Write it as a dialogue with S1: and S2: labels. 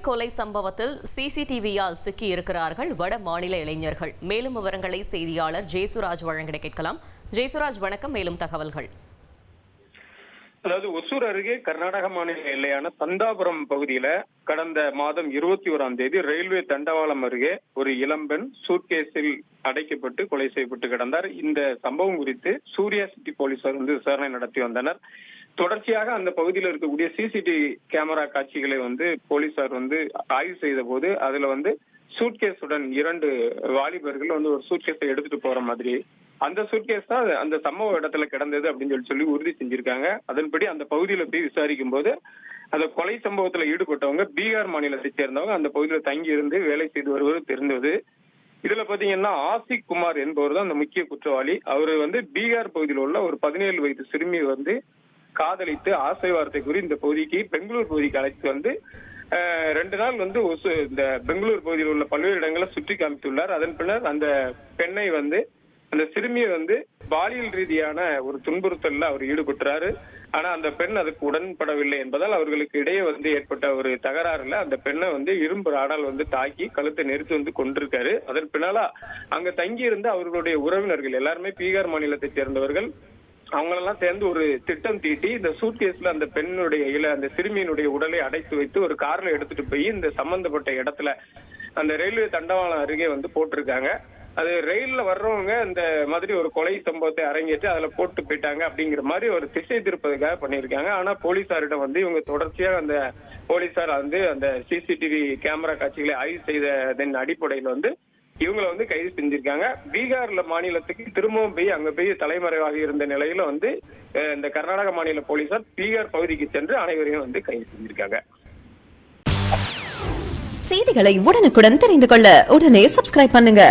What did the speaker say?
S1: கொலை சம்பவத்தில் சிசிடிவியால் சிக்கியிருக்கிறார்கள் வட மாநில இளைஞர்கள். மேலும் விவரங்களை செய்தியாளர் ஜெய்சுராஜ் வழங்கிட கேட்கலாம். ஜேசுராஜ் வணக்கம். மேலும் தகவல்கள்.
S2: அதாவது ஒசூர் அருகே கர்நாடக மாநில எல்லையான தந்தாபுரம் பகுதியில கடந்த மாதம் இருபத்தி ஓராம் தேதி ரயில்வே தண்டவாளம் அருகே ஒரு இளம்பெண் சூட்கேஸில் அடைக்கப்பட்டு கொலை செய்யப்பட்டு கிடந்தார். இந்த சம்பவம் குறித்து சூர்யா சிட்டி போலீசார் வந்து விசாரணை நடத்தி வந்தனர். தொடர்ச்சியாக அந்த பகுதியில் இருக்கக்கூடிய சிசிடிவி கேமரா காட்சிகளை வந்து போலீசார் வந்து ஆய்வு செய்த போது அதுல வந்து சூட்கேஸுடன் இரண்டு வாலிபர்கள் வந்து ஒரு சூட்கேஸை எடுத்துட்டு போற மாதிரி. அந்த சூட்கேஸ் தான் அந்த சம்பவ இடத்துல கிடந்தது அப்படின்னு சொல்லி சொல்லி உறுதி செஞ்சிருக்காங்க. அதன்படி அந்த பகுதியில போய் விசாரிக்கும் போது அந்த கொலை சம்பவத்துல ஈடுபட்டவங்க பீகார் மாநிலத்தை சேர்ந்தவங்க அந்த பகுதியில தங்கி இருந்து வேலை செய்து வருவது தெரிந்தது. இதுல பாத்தீங்கன்னா ஆசிக் குமார் என்பவர் தான் அந்த முக்கிய குற்றவாளி. அவர் வந்து பீகார் பகுதியில் உள்ள ஒரு பதினேழு வயது சிறுமி வந்து காதலித்து ஆசை வார்த்தை கூறி இந்த பகுதிக்கு பெங்களூர் பகுதிக்கு அழைத்து வந்து ரெண்டு நாள் வந்து ஒசு- இந்த பெங்களூர் பகுதியில் உள்ள பல்வேறு இடங்களை சுற்றி காமித்துள்ளார். அதன் பின்னர் அந்த பெண்ணை வந்து அந்த சிறுமியை வந்து பாலியல் ரீதியான ஒரு துன்புறுத்தல்ல அவர் ஈடுபட்டுறாரு. ஆனா அந்த பெண் அதுக்கு உடன்படவில்லை என்பதால் அவர்களுக்கு இடையே வந்து ஏற்பட்ட ஒரு தகராறுல அந்த பெண்ணை வந்து இரும்பு ராடால் வந்து தாக்கி கழுத்தை நெரித்து வந்து கொண்டிருக்காரு அதன் பின்னால அங்க தங்கி இருந்த அவர்களுடைய உறவினர்கள் எல்லாருமே பீகார் மாநிலத்தை சேர்ந்தவர்கள் அவங்களெல்லாம் சேர்ந்து ஒரு திட்டம் தீட்டி இந்த சூட்கேஸ்ல அந்த பெண்ணுடைய இல்ல அந்த சிறுமியினுடைய உடலை அடைத்து வைத்து ஒரு கார்ல எடுத்துட்டு போய் இந்த சம்பந்தப்பட்ட இடத்துல அந்த ரயில்வே தண்டவாளம் அருகே வந்து போட்டிருக்காங்க. அது ரயில்ல வர்றவங்க இந்த மாதிரி ஒரு கொலை சம்பவத்தை அரங்கேற்று அதுல போட்டு போயிட்டாங்க அப்படிங்கிற மாதிரி ஒரு திசை திருப்பதுக்காக பண்ணியிருக்காங்க. ஆனா போலீசாரிடம் வந்து இவங்க தொடர்ச்சியா அந்த போலீசார் வந்து அந்த சிசிடிவி கேமரா காட்சிகளை ஆய்வு செய்ததன் அடிப்படையில் வந்து இவங்களை வந்து கைது செஞ்சிருக்காங்க. பீகார்ல மாநிலத்துக்கு திரும்பவும் போய் அங்க போய் தலைமறைவாக இருந்த நிலையில வந்து இந்த கர்நாடக மாநில போலீசார் பீகார் பகுதிக்கு சென்று அனைவரையும் வந்து கைது செஞ்சிருக்காங்க.
S3: செய்திகளை உடனுக்குடன் தெரிந்து கொள்ள உடனே சப்ஸ்கிரைப் பண்ணுங்க.